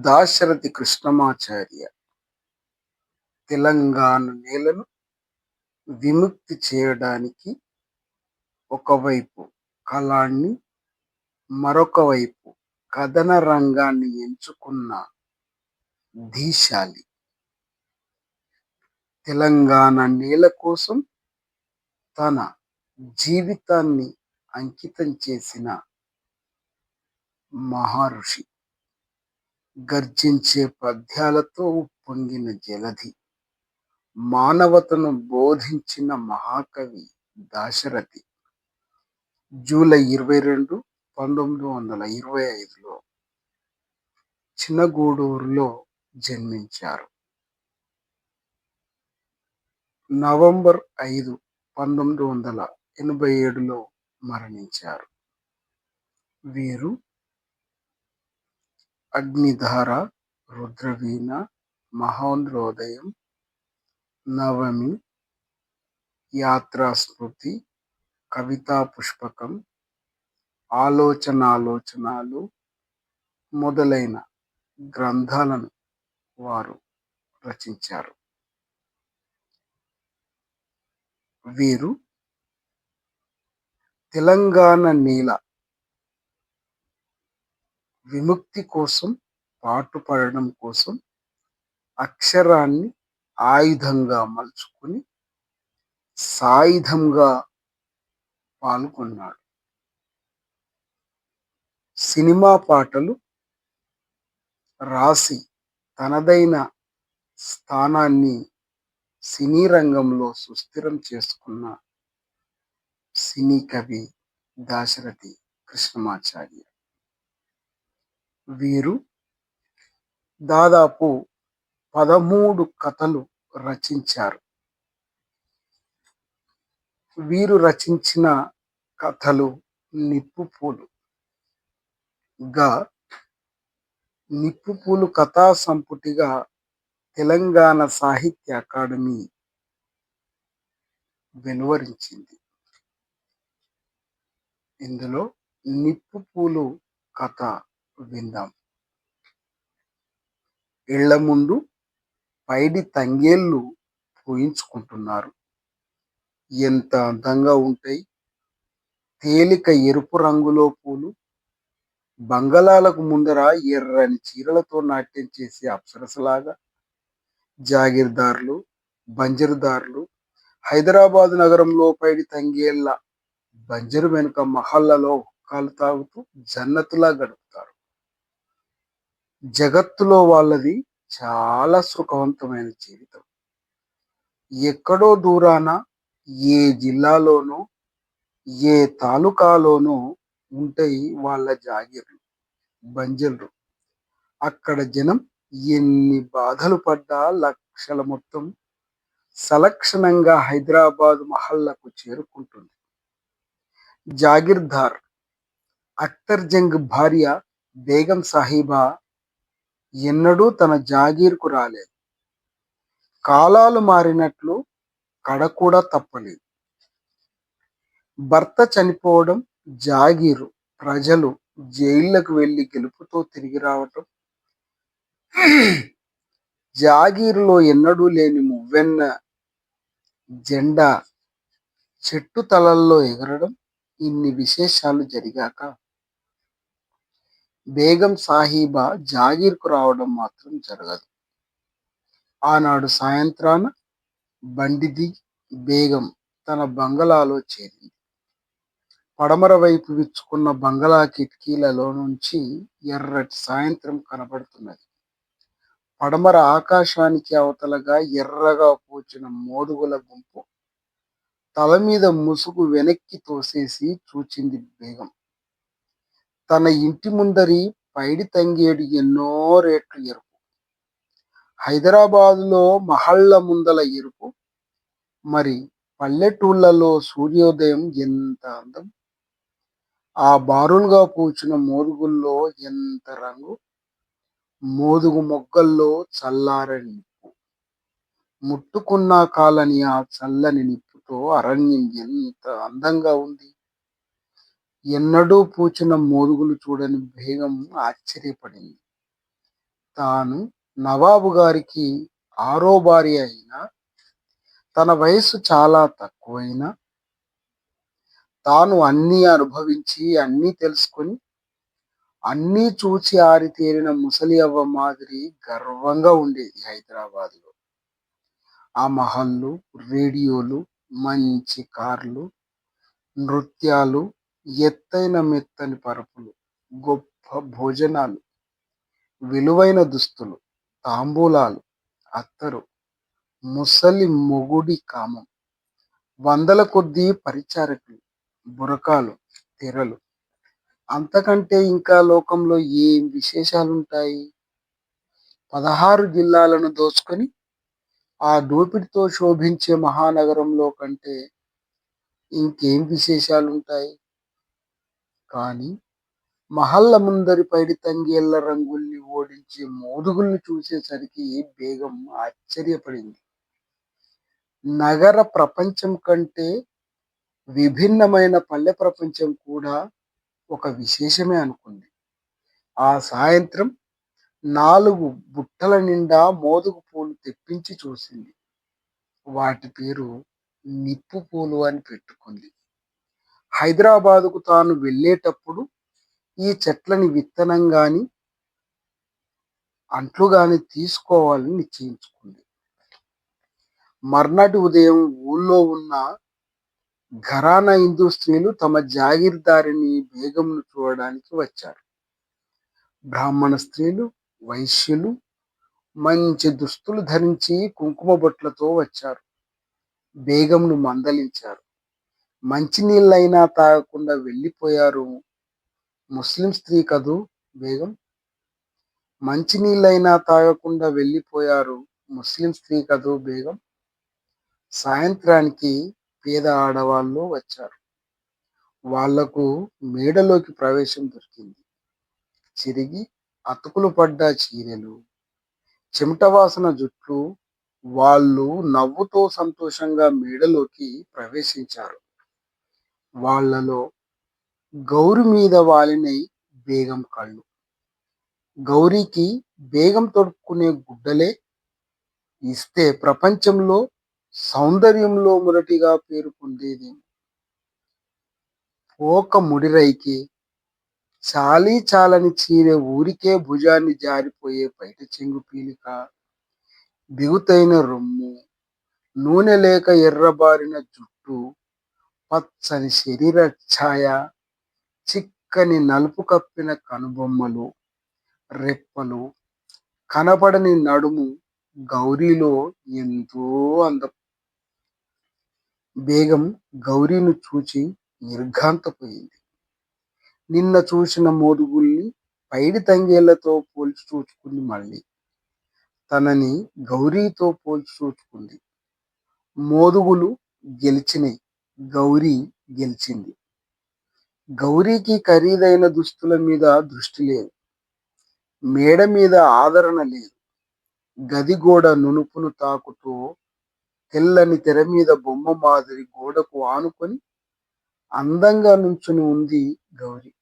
దాశరథి కృష్ణమాచార్య తెలంగాణ నేలను విముక్తి చేయడానికి ఒకవైపు కళాన్ని మరొక వైపు కథన రంగాన్ని ఎంచుకున్న ధీశాలి. తెలంగాణ నేల కోసం తన జీవితాన్ని అంకితం చేసిన మహర్షి గర్జించే పద్యాలతో ఉప్పొంగిన జలధి. మానవతను బోధించిన మహాకవి దాశరథి. జూలై ఇరవై రెండు పంతొమ్మిది వందల ఇరవై ఐదులో చిన్నగూడూరులో జన్మించారు. నవంబర్ ఐదు పంతొమ్మిది వందల ఎనభై ఏడులో మరణించారు. వీరు అగ్నిధార రుద్రవీణ మహోదయం నవమి యాత్రాస్మృతి కవితా పుష్పకం ఆలోచనాలోచనాలు మొదలైన గ్రంథాలను వారు రచించారు. వీరు తెలంగాణ నేల విముక్తి కోసం పాటుపడడం కోసం అక్షరాన్ని ఆయుధంగా మలుచుకుని సాయుధంగా పాల్గొన్నాడు. సినిమా పాటలు రాసి తనదైన స్థానాన్ని సినీ రంగంలో సుస్థిరం చేసుకున్న సినీ కవి దాశరథి కృష్ణమాచార్య. వీరు దాదాపు పదమూడు కథలు రచించారు. వీరు రచించిన కథలు నిప్పు పూలు. గా నిప్పు పూలు కథా సంపుటిగా తెలంగాణ సాహిత్య అకాడమీ వెలువరించింది. ఇందులో నిప్పు పూలు కథ విందాం. ఇళ్ళ ముందు పైడి తంగేళ్ళు పూయించుకుంటున్నారు. ఎంత అందంగా ఉంటాయి. తేలిక ఎరుపు రంగులో పూలు బంగళాలకు ముందర ఎర్రని చీరలతో నాట్యం చేసే అప్సరసలాగా జాగీర్దారులు బంజరుదారులు హైదరాబాద్ నగరంలో పైడి తంగేళ్ళ బంజరు వెనుక మహల్లలో కాలు తాగుతూ జన్నతులా గడుపుతారు. జగత్తులో వాళ్ళది చాలా సుఖవంతమైన జీవితం. ఎక్కడో దూరాన ఏ జిల్లాలోనో ఏ తాలూకాలోనో ఉంటాయి వాళ్ళ జాగీర్లు బంజర్లు. అక్కడ జనం ఎన్ని బాధలు పడ్డా లక్షల మొత్తం సలక్షణంగా హైదరాబాద్ మహల్లకు చేరుకుంటుంది. జాగీర్దార్ అఖ్తర్జంగ్ భార్య బేగం సాహిబా ఎన్నడూ తన జాగీర్కు రాలేదు. కాలాలు మారినట్లు కడ కూడా తప్పలేదు. భర్త చనిపోవడం జాగీరు. ప్రజలు జైళ్ళకు వెళ్ళి గెలుపుతో తిరిగి రావటం. జాగీరులో ఎన్నడూ లేని మువ్వెన్న జెండా చెట్టు తలల్లో ఎగరడం. ఇన్ని విశేషాలు జరిగాక బేగం సాహిబా జాగీర్కు రావడం మాత్రం జరగదు. ఆనాడు సాయంత్రాన బండిది బేగం తన బంగళాలో చేరింది. పడమర వైపు విచ్చుకున్న బంగళా కిటికీలలో నుంచి ఎర్రటి సాయంత్రం కనబడుతున్నది. పడమర ఆకాశానికి అవతలగా ఎర్రగా పూచిన మోదుగుల గుంపు తల మీద ముసుగు వెనక్కి తోసేసి చూచింది బేగం. తన ఇంటి ముందరి పైడి తంగేడు ఎన్నో రేట్లు ఎరుపు. హైదరాబాదులో మహళ్ళ ముందల ఎరుపు. మరి పల్లెటూళ్ళలో సూర్యోదయం ఎంత అందం. ఆ బారులుగా పూచిన మోదుగుల్లో ఎంత రంగు. మోదుగు మొగ్గల్లో చల్లారని నిప్పు. ముట్టుకున్నా కాలని ఆ చల్లని నిప్పుతో అరణ్యం ఎంత అందంగా ఉంది. ఎన్నడూ పూచిన మోదుగులు చూడని బేగం ఆశ్చర్యపడింది. తాను నవాబు గారికి ఆరో భార్య అయినా తన వయసు చాలా తక్కువైనా తాను అన్నీ అనుభవించి అన్నీ తెలుసుకొని అన్నీ చూసి ఆరితేరిన ముసలి అవ్వ మాదిరి గర్వంగా ఉండేది హైదరాబాద్లో. ఆ మహల్లు రేడియోలు మంచి కార్లు నృత్యాలు ఎత్తైన మెత్తని పరుపులు గొప్ప భోజనాలు విలువైన దుస్తులు తాంబూలాలు అత్తరు ముసలి మొగుడి కామం వందల కొద్దీ పరిచారకులు బురకాలు తెరలు. అంతకంటే ఇంకా లోకంలో ఏం విశేషాలుంటాయి? పదహారు జిల్లాలను దోచుకొని ఆ దోపిడితో శోభించే మహానగరంలో కంటే ఇంకేం విశేషాలుంటాయి? కానీ మహల్ల ముందరి పైడి తంగేళ్ళ రంగుల్ని ఓడించి మోదుగుల్ని చూసేసరికి బేగం ఆశ్చర్యపడింది. నగర ప్రపంచం కంటే విభిన్నమైన పల్లె ప్రపంచం కూడా ఒక విశేషమే అనుకుంది. ఆ సాయంత్రం నాలుగు బుట్టల నిండా మోదుగు పూలు తెప్పించి చూసింది. వాటి పేరు నిప్పు పూలు అని పెట్టుకుంది. హైదరాబాదుకు తాను వెళ్ళేటప్పుడు ఈ చెట్లని విత్తనం కానీ అంట్లు కానీ తీసుకోవాలని నిశ్చయించుకుంది. మర్నాటి ఉదయం ఊళ్ళో ఉన్న ఘరానా హిందూ స్త్రీలు తమ జాగీర్దారిని బేగంను చూడడానికి వచ్చారు. బ్రాహ్మణ స్త్రీలు వైశ్యులు మంచి దుస్తులు ధరించి కుంకుమ బొట్లతో వచ్చారు. బేగంను మందలించారు. మంచినీళ్ళైనా తాగకుండా వెళ్ళిపోయారు. ముస్లిం స్త్రీ కదూ? బేగం. మంచినీళ్ళైనా తాగకుండా వెళ్ళిపోయారు. ముస్లిం స్త్రీ కదూ? బేగం. సాయంత్రానికి పేద ఆడవాళ్ళు వచ్చారు. వాళ్ళకు మేడలోకి ప్రవేశం దొరికింది. చిరిగి అతుకులు పడ్డ చీరెలు చెమట వాసన జుట్లు వాళ్ళు నవ్వుతో సంతోషంగా మేడలోకి ప్రవేశించారు. వాళ్ళలో గౌరి మీద వాలినై బేగం కళ్ళు. గౌరీకి బేగం తొడుక్కునే గుడ్డలే. ఇస్తే ప్రపంచంలో సౌందర్యంలో మొదటిగా పేరు పొందేది? పోక ముడిరైకి. చాలీ చాలని చీరే ఊరికే భుజాన్ని జారిపోయే బయట చెంగు పీలిక. బిగుతైన రొమ్ము. నూనె లేక ఎర్రబారిన జుట్టు. పచ్చని శరీర ఛాయ చిక్కని నలుపు కప్పిన కనుబొమ్మలు రెప్పలు కనపడని నడుము గౌరీలో ఎంతో అందం. బేగం గౌరీను చూచి నిర్ఘాంతపోయింది. నిన్న చూసిన మోదుగుల్ని పైడి తంగేళ్ళతో పోల్చి చూచుకుంది మళ్ళీ. తనని గౌరీతో పోల్చి చూచుకుంది. మోదుగులు గెలిచినాయి గౌరీ గెలిచింది. గౌరీకి ఖరీదైన దుస్తుల మీద దృష్టి లేదు. మేడ మీద ఆదరణ లేదు. గది గోడ నునుపును తాకుతూ తెల్లని తెర మీద బొమ్మ మాదిరి గోడకు ఆనుకొని అందంగా నుంచుని ఉంది గౌరీ.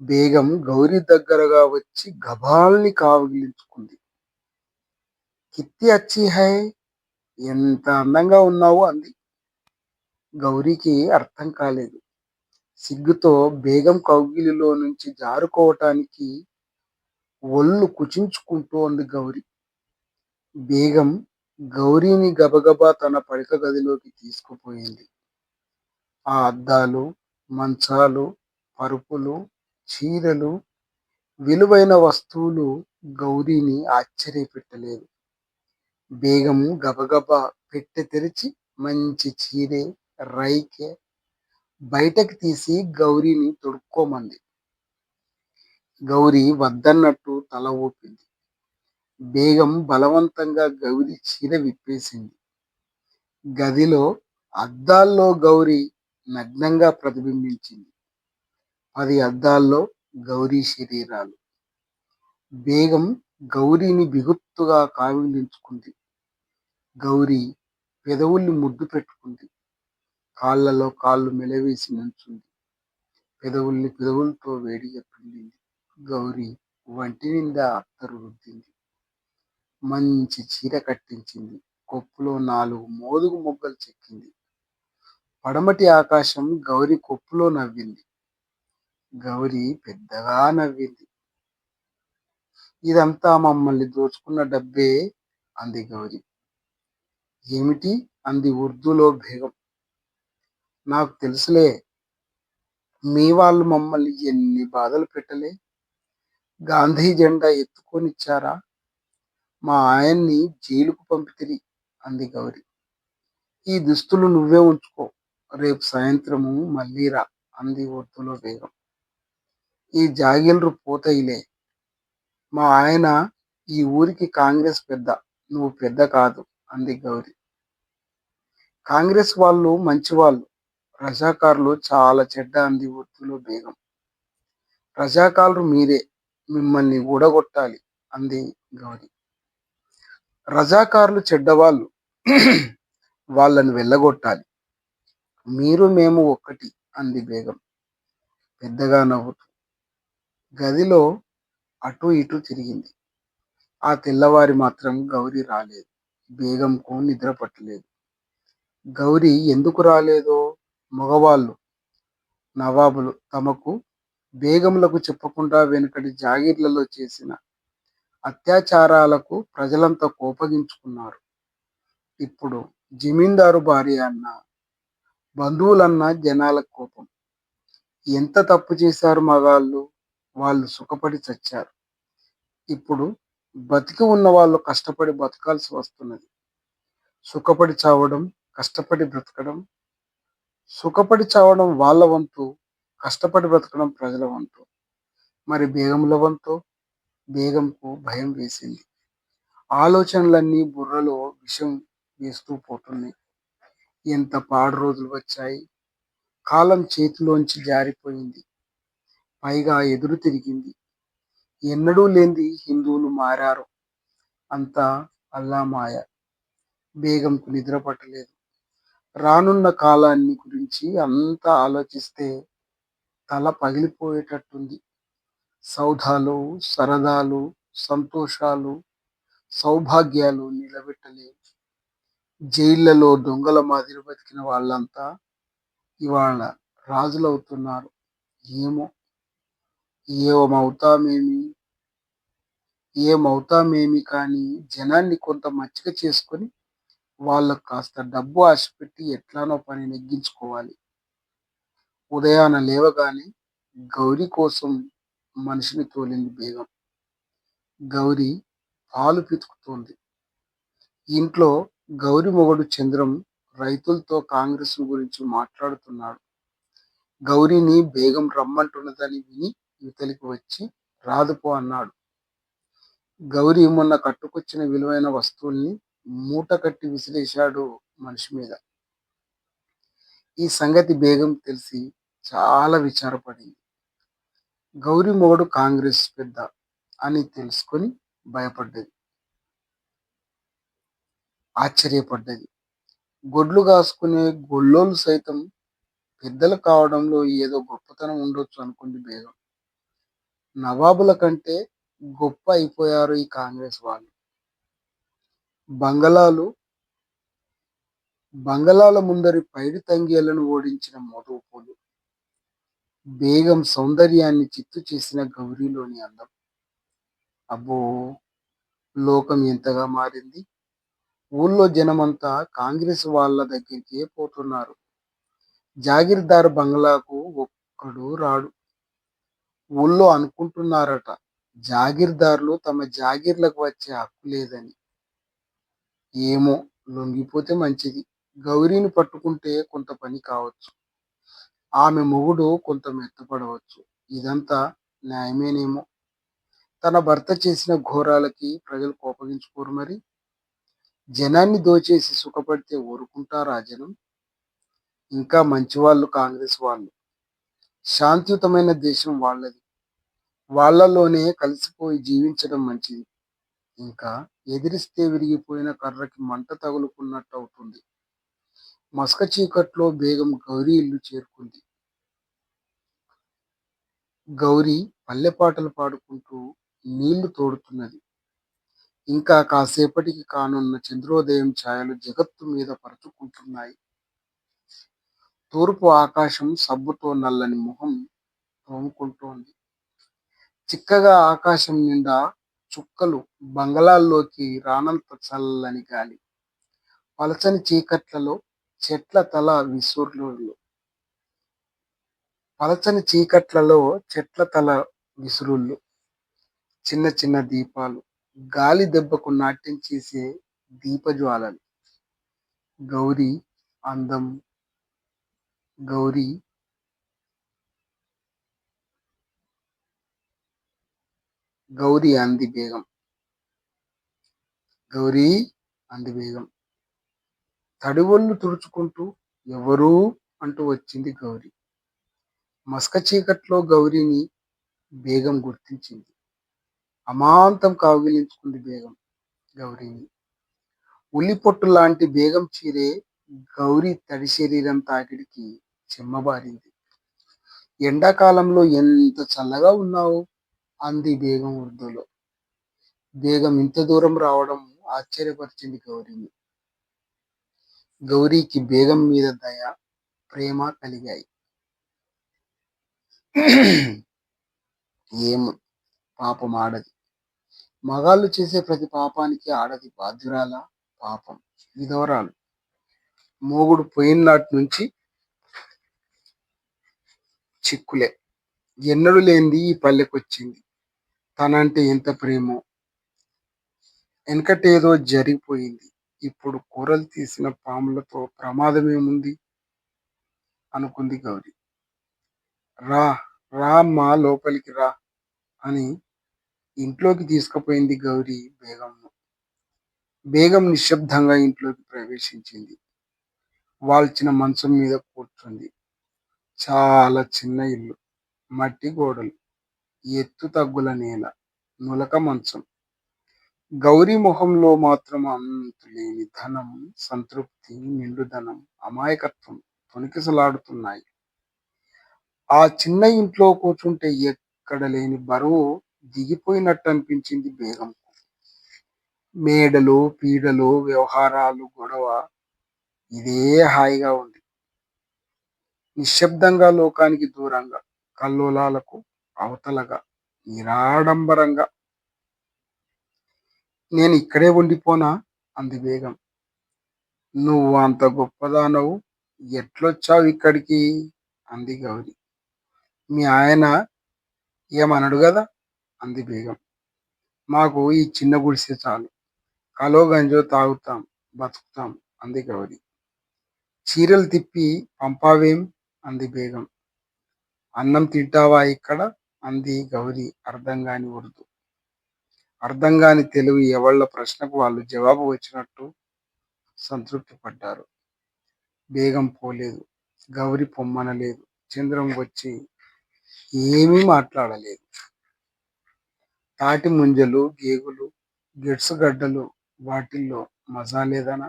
బేగం గౌరీ దగ్గరగా వచ్చి గభాల్ని కావగిలించుకుంది కిత్తి అచ్చి హై ఎంత అందంగా ఉన్నావు అంది. గౌరీకి అర్థం కాలేదు. సిగ్గుతో బేగం కౌగిలిలో నుంచి జారుకోవటానికి ఒళ్ళు కుచించుకుంటోంది గౌరి. బేగం గౌరీని గబగబా తన పడక గదిలోకి తీసుకుపోయింది. ఆ అద్దాలు మంచాలు పరుపులు చీరలు విలువైన వస్తువులు గౌరీని ఆశ్చర్యపెట్టలేదు. బేగం గబగబా పెట్టె తెరిచి మంచి చీరే రైకె బయటకు తీసి గౌరీని తొడుక్కోమంది. గౌరీ వద్దన్నట్టు తల ఊపింది. బేగం బలవంతంగా గౌరి చీర విప్పేసింది. గదిలో అద్దాల్లో గౌరి నగ్నంగా ప్రతిబింబించింది. పది అద్దాల్లో గౌరీ శరీరాలు. బేగం గౌరీని బిగుత్తుగా కావిలించుకుంది గౌరీ పెదవుల్ని ముద్దు పెట్టుకుంది. కాళ్ళలో కాళ్ళు మెలవేసి నుంచుంది. పెదవుల్ని పెదవులతో వేడిగా పిండింది గౌరీ వంటి నిండా అత్తరు రుద్దింది. మంచి చీర కట్టించింది. కొప్పులో నాలుగు మోదుగు మొగ్గలు చెక్కింది. పడమటి ఆకాశం గౌరి కొప్పులో నవ్వింది. గౌరి పెద్దగా నవ్వింది. ఇదంతా మమ్మల్ని దోచుకున్న డబ్బే అంది గౌరి. ఏమిటి అంది ఉర్దూలో బేగం నాకు తెలుసులే. మీ వాళ్ళు మమ్మల్ని ఎన్ని బాధలు పెట్టలే. గాంధీ జెండా ఎత్తుకొనిచ్చారా? మా ఆయన్ని జైలుకు పంపితిరి అంది గౌరి. ఈ దుస్తులు నువ్వే ఉంచుకో రేపు సాయంత్రము మళ్ళీ రా అంది ఒత్తులో వేగం. ఈ జాగిలరు పోతాయిలే. మా ఆయన ఈ ఊరికి కాంగ్రెస్ పెద్ద నువ్వు పెద్ద కాదు అంది గౌరి. కాంగ్రెస్ వాళ్ళు మంచివాళ్ళు రజాకారులు చాలా చెడ్డ అంది ఒత్తులో బేగం. రజాకారులు మీరే మిమ్మల్ని ఊడగొట్టాలి అంది గౌరి. రజాకారులు చెడ్డవాళ్ళు వాళ్ళని వెళ్ళగొట్టాలి. మీరు మేము ఒక్కటి అంది బేగం. పెద్దగా నవ్వుతూ. గదిలో అటు ఇటు తిరిగింది. ఆ తెల్లవారి మాత్రం గౌరి రాలేదు. బేగంకు నిద్ర పట్టలేదు. గౌరి ఎందుకు రాలేదో? మగవాళ్ళు నవాబులు తమకు బేగములకు చెప్పకుండా వెనుకటి జాగీర్లలో చేసిన అత్యాచారాలకు ప్రజలంతా కోపగించుకున్నారు. ఇప్పుడు జమీందారు భార్య అన్న బంధువులన్న జనాల కోపం. ఎంత తప్పు చేశారు మగాళ్ళు? వాళ్ళు సుఖపడి చచ్చారు. ఇప్పుడు బతికి ఉన్న వాళ్ళు కష్టపడి బతకాల్సి వస్తున్నది. సుఖపడి చావడం కష్టపడి బ్రతకడం సుఖపడి చావడం వాళ్ళ వంతు కష్టపడి బ్రతకడం ప్రజల వంతు. మరి బేగముల వంతు బేగంకు భయం వేసింది. ఆలోచనలన్నీ బుర్రలో విషం వేస్తూ పోతున్నాయి. ఎంత పాడు రోజులు వచ్చాయి. కాలం చేతిలోంచి జారిపోయింది. పైగా ఎదురు తిరిగింది. ఎన్నడూ లేనిది హిందువులు మారారు. అంతా అల్లామాయ. బేగంకు నిద్ర పట్టలేదు. రానున్న కాలాన్ని గురించి అంతా ఆలోచిస్తే తల పగిలిపోయేటట్టుంది. సౌధాలు సరదాలు సంతోషాలు సౌభాగ్యాలు నిలబెట్టలేవు. జైళ్ళలో దొంగల మాదిరి బతికిన వాళ్ళంతా ఇవాళ రాజులవుతున్నారు. ఏమో? ఏమవుతామేమి? ఏమవుతామేమి కానీ జనాన్ని కొంత మచ్చిక చేసుకొని వాళ్ళకు కాస్త డబ్బు ఆశ పెట్టి ఎట్లానో పని నెగ్గించుకోవాలి. ఉదయాన లేవగానే గౌరీ కోసం మనిషిని తోలింది బేగం. గౌరీ పాలు పితుకుతోంది. ఇంట్లో గౌరి మొగడు చంద్రం రైతులతో కాంగ్రెస్ గురించి మాట్లాడుతున్నాడు. గౌరీని బేగం రమ్మంటున్నదని విని ఇవతలికి వచ్చి రాదుపో అన్నాడు. గౌరీ మొన్న కట్టుకొచ్చిన విలువైన వస్తువుల్ని మూట కట్టి విసిరేశాడు మనిషి మీద. ఈ సంగతి బేగం తెలిసి చాలా విచారపడింది. గౌరీ మొగుడు కాంగ్రెస్ పెద్ద అని తెలుసుకొని భయపడ్డది. ఆశ్చర్యపడ్డది. గొడ్లు కాసుకునే గొల్లోలు సైతం పెద్దలు కావడంలో ఏదో గొప్పతనం ఉండొచ్చు అనుకుంది బేగం. నవాబుల కంటే గొప్ప అయిపోయారు ఈ కాంగ్రెస్ వాళ్ళు. బంగళాలు బంగళాల ముందరి పైడి తంగేళ్ళను ఓడించిన మోదోపోలు బేగం సౌందర్యాన్ని చిత్తు చేసిన గౌరీలోని అందం. అబ్బో లోకం ఎంతగా మారింది. ఊళ్ళో జనమంతా కాంగ్రెస్ వాళ్ళ దగ్గరికే పోతున్నారు. జాగీర్దార్ బంగ్లాకు ఒక్కడు రాడు. ఊళ్ళో అనుకుంటున్నారట జాగీర్దార్లు తమ జాగీర్లకు వచ్చే హక్కు లేదని. ఏమో లొంగిపోతే మంచిది. గౌరీని పట్టుకుంటే కొంత పని కావచ్చు. ఆమె మొగుడు కొంత మెత్తపడవచ్చు. ఇదంతా న్యాయమేనేమో? తన భర్త చేసిన ఘోరాలకి ప్రజలు కోపగించుకోరు మరి? జనాన్ని దోచేసి సుఖపడితే ఊరుకుంటారా జనం? ఇంకా మంచివాళ్ళు కాంగ్రెస్ వాళ్ళు. శాంతియుతమైన దేశం వాళ్ళది. వాళ్ళలోనే కలిసిపోయి జీవించడం మంచిది. ఇంకా ఎదిరిస్తే విరిగిపోయిన కర్రకి మంట తగులుకున్నట్టు అవుతుంది మసక చీకట్లో బేగం గౌరీ ఇల్లు చేరుకుంది. గౌరీ పల్లె పాటలు పాడుకుంటూ నీళ్ళు తోడుతున్నది. ఇంకా కాసేపటికి కానున్న చంద్రోదయం ఛాయలు జగత్తు మీద పరుచుకుంటున్నాయి. తూర్పు ఆకాశం సబ్బుతో నల్లని మొహం తోముకుంటోంది. చిక్కగా ఆకాశం నిండా చుక్కలు బంగళాల్లోకి రానంత చల్లని గాలి. పలచని చీకట్లలో చెట్ల తల విసురులు. పలచని చీకట్లలో చెట్ల తల విసురుళ్ళు చిన్న చిన్న దీపాలు. గాలి దెబ్బకు నాట్యం చేసే దీపజ్వాలలు. గౌరీ అందం. గౌరీ గౌరీ అంది బేగం గౌరీ అంది బేగం తడివొళ్ళు తుడుచుకుంటూ ఎవరూ అంటూ వచ్చింది గౌరీ మస్క చీకట్లో గౌరీని బేగం గుర్తించింది అమాంతం కావిలించుకుంది బేగం గౌరీని ఉల్లిపొట్టు లాంటి బేగం చీరే గౌరీ తడి శరీరం తాకిడికి చెమ్మబారింది ఎండాకాలంలో ఎంత చల్లగా ఉన్నావు అంది బేగం ఉర్దూలో బేగం ఇంత దూరం రావడం ఆశ్చర్యపరిచింది గౌరీని. గౌరీకి బేగం మీద దయ ప్రేమ కలిగాయి. ఏం పాపం ఆడది. మగాళ్ళు చేసే ప్రతి పాపానికి ఆడది బాధ్యురాల పాపం విధవరాలు. మోగుడు పోయినాటి నుంచి చిక్కులే. ఎన్నడూ లేనిది ఈ పల్లెకొచ్చింది. తనంటే ఎంత ప్రేమో. వెనకటేదో జరిగిపోయింది. ఇప్పుడు కూరలు తీసిన పాములతో ప్రమాదం ఏముంది? అనుకుంది గౌరి. రా రా మా లోపలికి రా అని ఇంట్లోకి తీసుకుపోయింది గౌరీ బేగంను. బేగం నిశ్శబ్దంగా ఇంట్లోకి ప్రవేశించింది. వాల్చిన మంచం మీద కూర్చుంది. చాలా చిన్న ఇల్లు మట్టి గోడలు ఎత్తు తగ్గుల నేల నులక మంచం. గౌరీ మొహంలో మాత్రం అంతులేని ధనం సంతృప్తి నిండుదనం అమాయకత్వం తొణికిసలాడుతున్నాయి ఆ చిన్న ఇంట్లో కూర్చుంటే ఎక్కడ లేని బరువు దిగిపోయినట్టు అనిపించింది బేగం. మేడలు పీడలు వ్యవహారాలు గొడవ ఇదే హాయిగా ఉంది. నిశ్శబ్దంగా లోకానికి దూరంగా కల్లోలాలకు అవతలగా నిరాడంబరంగా. నేను ఇక్కడే ఉండిపోనా? అంది బేగం నువ్వు అంత గొప్పదానవు ఎట్లొచ్చావు ఇక్కడికి? అంది గౌరి. మీ ఆయన ఏమనడు కదా అంది బేగం మాకు ఈ చిన్న గుడిసె చాలు. కలో గంజో తాగుతాం బతుకుతాం అంది గౌరి. చీరలు తిప్పి పంపావేం? అంది బేగం అన్నం తింటావా ఇక్కడ? అంది గౌరి అర్థం కాని ఉర్దు అర్థం కాని తెలుగు ఎవళ్ళ ప్రశ్నకు వాళ్ళు జవాబు వచ్చినట్టు సంతృప్తి పడ్డారు. బేగం పోలేదు. గౌరి పొమ్మనలేదు. చంద్రం వచ్చి ఏమీ మాట్లాడలేదు. తాటి ముంజలు గేగులు గెడ్సుగడ్డలు వాటిల్లో మజా లేదనా?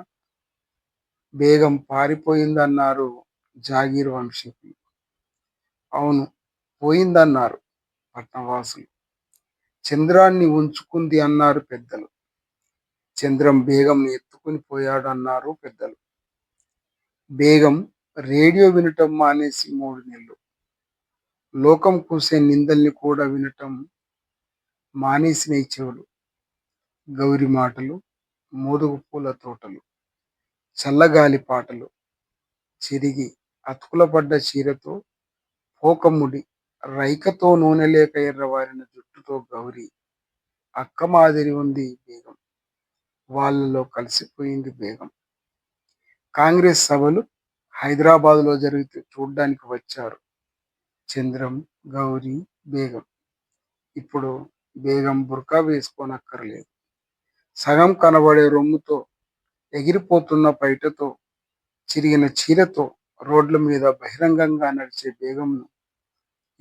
బేగం పారిపోయిందన్నారు జాగీర్ వంశీకులు అవును పోయిందన్నారు. పట్నవాసులు చంద్రాన్ని ఉంచుకుంది అన్నారు పెద్దలు. చంద్రం బేగంని ఎత్తుకుని పోయాడు అన్నారు పెద్దలు. బేగం రేడియో వినటం మానేసి మూడు నెలలు. లోకం కూసే నిందల్ని కూడా వినటం మానేసిన చెవులు. గౌరి మాటలు మోదుగు పూల తోటలు చల్లగాలి పాటలు చిరిగి అతుకులపడ్డ చీరతో పోకముడి రైకతో నూనె లేక ఎర్రవారిన జుట్టుతో గౌరీ అక్క మాదిరి ఉంది బేగం. వాళ్ళలో కలిసిపోయింది బేగం. కాంగ్రెస్ సభలు హైదరాబాద్లో జరిగితే చూడ్డానికి వచ్చారు. చంద్రం గౌరీ బేగం. ఇప్పుడు బేగం బుర్కా వేసుకోనక్కర్లేదు. సగం కనబడే రొమ్ముతో ఎగిరిపోతున్న పైటతో చిరిగిన చీరతో రోడ్ల మీద బహిరంగంగా నడిచే బేగంను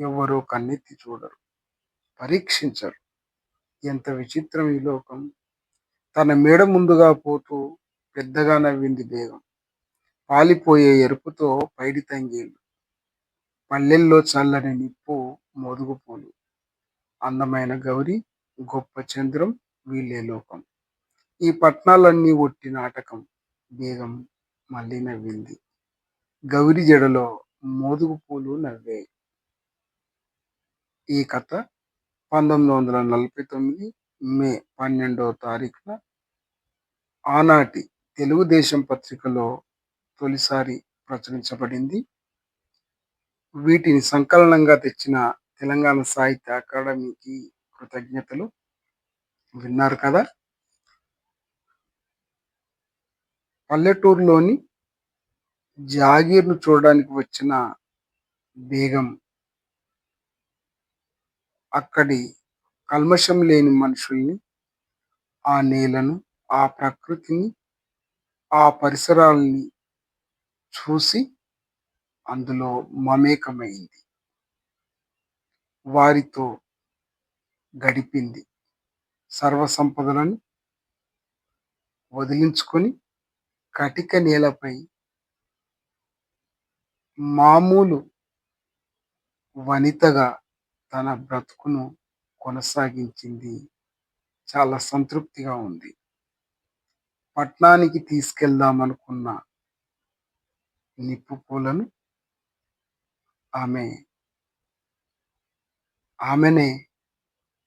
ఎవ్వరూ కన్నెత్తి చూడరు పరీక్షించరు. ఎంత విచిత్రం ఈ లోకం. తన మేడ ముందుగా పోతూ పెద్దగా నవ్వింది బేగం. పాలిపోయే ఎరుపుతో పైడి తంగేళ్ళు పల్లెల్లో చల్లని నిప్పు మోదుగుపూలు అందమైన గౌరి గొప్ప చంద్రం వీళ్ళే లోకం. ఈ పట్నాలన్నీ ఒట్టి నాటకం. బేగం మళ్ళీ నవ్వింది. గౌరి జడలో మోదుగు పూలు నవ్వాయి ఈ కథ పంతొమ్మిది వందల నలభై తొమ్మిది మే పన్నెండవ తారీఖున ఆనాటి తెలుగుదేశం పత్రికలో తొలిసారి ప్రచురించబడింది. వీటిని సంకలనంగా తెచ్చిన తెలంగాణ సాహిత్య అకాడమీకి కృతజ్ఞతలు. విన్నారు కదా? పల్లెటూరులోని జాగీర్ను చూడడానికి వచ్చిన బేగం అక్కడి కల్మషం లేని మనుషుల్ని ఆ నేలను ఆ ప్రకృతిని ఆ పరిసరాలని చూసి అందులో మమేకమైంది. వారితో గడిపింది సర్వ సంపదలను వదిలించుకొని కటిక నేలపై మామూలు వనితగా తన బ్రతుకును కొనసాగించింది. చాలా సంతృప్తిగా ఉంది. పట్నానికి తీసుకెళ్దామనుకున్న నిప్పు పూలను ఆమె ఆమెనే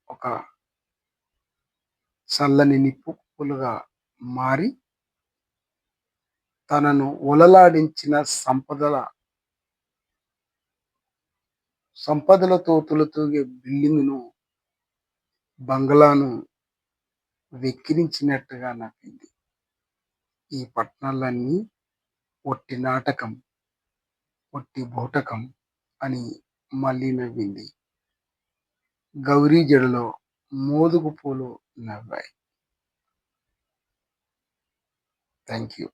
ఒక చల్లని నిప్పు పూలుగా మారి తనను ఉలలాడించిన సంపదల సంపదలతో తులతూగే బిల్డింగ్ను బంగ్లాను వెక్కిరించినట్టుగా నవ్వింది ఈ పట్టణాలన్నీ ఒట్టి నాటకం ఒట్టి బూటకం అని మళ్ళీ నవ్వింది. గౌరీ జడలో మోదుగు పూలు నవ్వాయి. Thank you